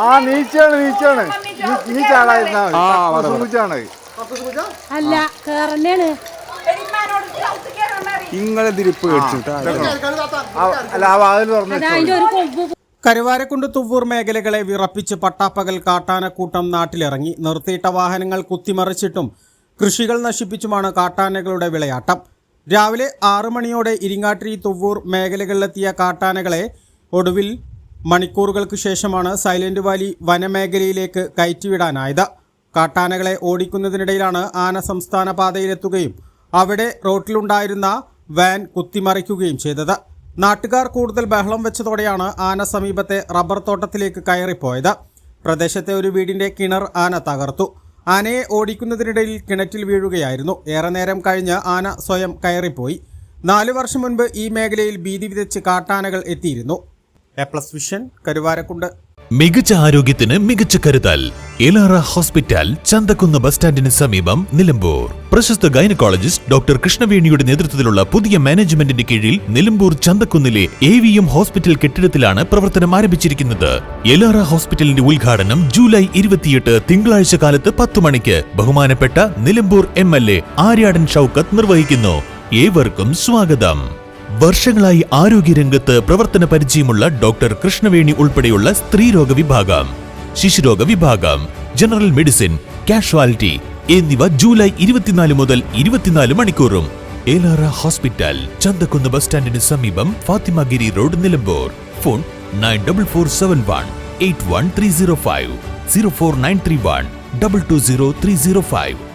ആ നീച്ചാണ് നീച്ചാണ്. അല്ല കേറന്നെയാണ് ഇങ്ങളെ തിരിപ്പ് അല്ല ആ വാതിൽ തുറന്നു കരുവാരക്കുണ്ട് തുവ്വൂർ മേഖലകളെ വിറപ്പിച്ച് പട്ടാപ്പകൽ കാട്ടാനക്കൂട്ടം നാട്ടിലിറങ്ങി. നിർത്തിയിട്ട വാഹനങ്ങൾ കുത്തിമറിച്ചിട്ടും കൃഷികൾ നശിപ്പിച്ചുമാണ് കാട്ടാനകളുടെ വിളയാട്ടം. രാവിലെ ആറു മണിയോടെ ഇരിങ്ങാട്ടിരി തുവ്വൂർ മേഖലകളിലെത്തിയ കാട്ടാനകളെ ഒടുവിൽ മണിക്കൂറുകൾക്ക് ശേഷമാണ് സൈലന്റ് വാലി വനമേഖലയിലേക്ക് കയറ്റിവിടാനായത്. കാട്ടാനകളെ ഓടിക്കുന്നതിനിടയിലാണ് ആന സംസ്ഥാന പാതയിലെത്തുകയും അവിടെ റോട്ടിലുണ്ടായിരുന്ന വാൻ കുത്തിമറിക്കുകയും ചെയ്തത്. നാട്ടുകാർ കൂടുതൽ ബഹളം വെച്ചതോടെയാണ് ആന സമീപത്തെ റബ്ബർ തോട്ടത്തിലേക്ക് കയറിപ്പോയത്. പ്രദേശത്തെ ഒരു വീടിന്റെ കിണർ ആന തകർത്തു. ആനയെ ഓടിക്കുന്നതിനിടയിൽ കിണറ്റിൽ വീഴുകയായിരുന്നു. ഏറെ നേരം കഴിഞ്ഞ് ആന സ്വയം കയറിപ്പോയി. നാലു വർഷം മുൻപ് ഈ മേഖലയിൽ ഭീതി വിതച്ച് കാട്ടാനകൾ എത്തിയിരുന്നു. A plus vision Karuvarakundu. മികച്ച ആരോഗ്യത്തിന് മികച്ച കരുതൽ. എലാറ ഹോസ്പിറ്റൽ ചന്തക്കുന്ന് ബസ് സ്റ്റാൻഡിന് സമീപം നിലമ്പൂർ. പ്രശസ്ത ഗൈനക്കോളജിസ്റ്റ് ഡോക്ടർ കൃഷ്ണവേണിയുടെ നേതൃത്വത്തിലുള്ള പുതിയ മാനേജ്മെന്റിന്റെ കീഴിൽ നിലമ്പൂർ ചന്തക്കുന്നിലെ എ വി എം ഹോസ്പിറ്റൽ കെട്ടിടത്തിലാണ് പ്രവർത്തനം ആരംഭിച്ചിരിക്കുന്നത്. എലാറ ഹോസ്പിറ്റലിന്റെ ഉദ്ഘാടനം ജൂലൈ ഇരുപത്തിയെട്ട് തിങ്കളാഴ്ച കാലത്ത് പത്തു മണിക്ക് ബഹുമാനപ്പെട്ട Nilambur M L A Aryadan Shoukath നിർവഹിക്കുന്നു. ഏവർക്കും സ്വാഗതം. വർഷങ്ങളായി ആരോഗ്യരംഗത്ത് പ്രവർത്തന പരിചയമുള്ള ഡോക്ടർ കൃഷ്ണവേണി ഉൾപ്പെടെയുള്ള സ്ത്രീരോഗ വിഭാഗം. ശിശുരോഗ വിഭാഗം ജനറൽ മെഡിസിൻ കാഷ്വാലിറ്റി എന്നിവ ജൂലൈ ഇരുപത്തിനാല് മുതൽ ഇരുപത്തിനാല് മണിക്കൂറും. ഏലാറ ഹോസ്പിറ്റൽ ചന്തക്കുന്ന് ബസ് സ്റ്റാൻഡിന് സമീപം Fathimagiri road Nilambur. Phone nine double four seven one eight one three zero five zero four nine three one double two zero three zero five